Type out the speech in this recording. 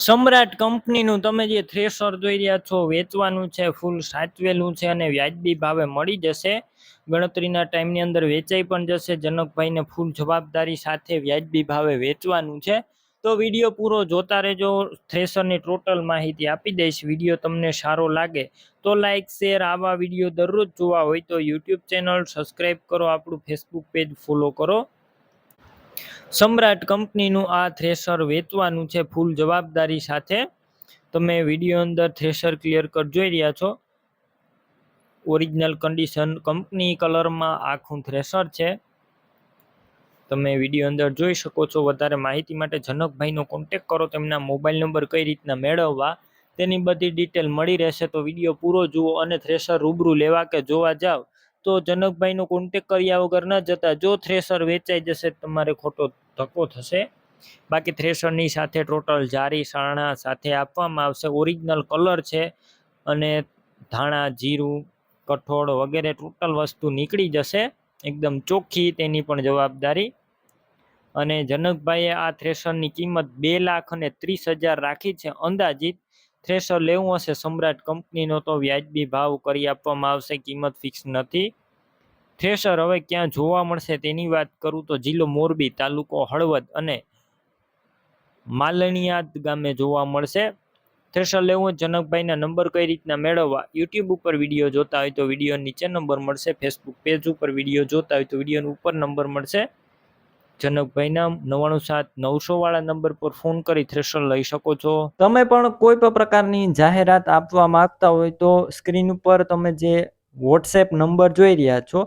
સમ્રાટ કંપનીનું તમે જે થ્રેશર જોઈ રહ્યા છો, વેચવાનું છે, ફૂલ સાચવેલું છે અને વ્યાજબી ભાવે મળી જશે. ગણતરીના ટાઈમની અંદર વેચાઈ પણ જશે. જનકભાઈને ફૂલ જવાબદારી સાથે વ્યાજબી ભાવે વેચવાનું છે. તો વીડિયો પૂરો જોતા રહેજો. થ્રેશરની ટોટલ માહિતી આપી દઈશ. વીડિયો તમને સારો લાગે તો લાઇક શેર આવા વીડિયો દરરોજ જોવા હોય તો યુટ્યુબ ચેનલ સબસ્ક્રાઈબ કરો. આપણું ફેસબુક પેજ ફોલો કરો. સમ્રાટ કંપનીનું આ થ્રેશર વેચવાનું છે ફૂલ જવાબદારી સાથે. તમે વીડિયો અંદર થ્રેશર ક્લિયર કર જોઈ રહ્યા છો. ઓરિજિનલ કન્ડિશન કંપની કલરમાં આખું થ્રેશર છે. તમે વીડિયો અંદર જોઈ શકો છો. વધારે માહિતી માટે જનકભાઈનો કોન્ટેક કરો. તેમના મોબાઈલ નંબર કઈ રીતના મેળવવા તેની બધી ડિટેલ મળી રહેશે. તો વીડિયો પૂરો જુઓ અને થ્રેશર રૂબરૂ લેવા કે જોવા જાવ. તો જનકભાઈનો કોન્ટેક કર્યા વગર ન જતા, જો થ્રેશર વેચાઈ જશે તમારે ખોટો ધક્કો થશે. બાકી થ્રેશરની સાથે ટોટલ જારી સાણા સાથે આપવામાં આવશે. ઓરિજિનલ કલર છે અને ધાણા, જીરું, કઠોળ વગેરે ટોટલ વસ્તુ નીકળી જશે. એકદમ ચોખ્ખી તેની પણ જવાબદારી. અને જનકભાઈએ આ થ્રેશરની કિંમત બે લાખ અને ત્રીસ હજાર રાખી છે. અંદાજિત થ્રેશર લેવું હશે. સમ્રાટ કંપનીનો તો વ્યાજબી ભાવ કરી આપવામાં આવશે. કિંમત ફિક્સ નથી. થ્રેશર હવે ક્યાં જોવા મળશે તેની વાત કરું તો જિલ્લો મોરબી, તાલુકો હળવદ અને માલણિયાદ ગામે જોવા મળશે. થ્રેશર લેવું જનકભાઈના નંબર કઈ રીતના મેળવવા? યુટ્યુબ ઉપર વીડિયો જોતા હોય તો વીડિયો નીચે નંબર મળશે. ફેસબુક પેજ ઉપર વીડિયો જોતા હોય તો વીડિયો ઉપર નંબર મળશે. જનકભાઈના નવ્વાણું સાત નવસો વાળા નંબર પર ફોન કરી થ્રેશર લઈ શકો છો. તમે પણ કોઈ પણ પ્રકારની જાહેરાત આપવા માંગતા હોય તો સ્ક્રીન ઉપર તમે જે વોટ્સએપ નંબર જોઈ રહ્યા છો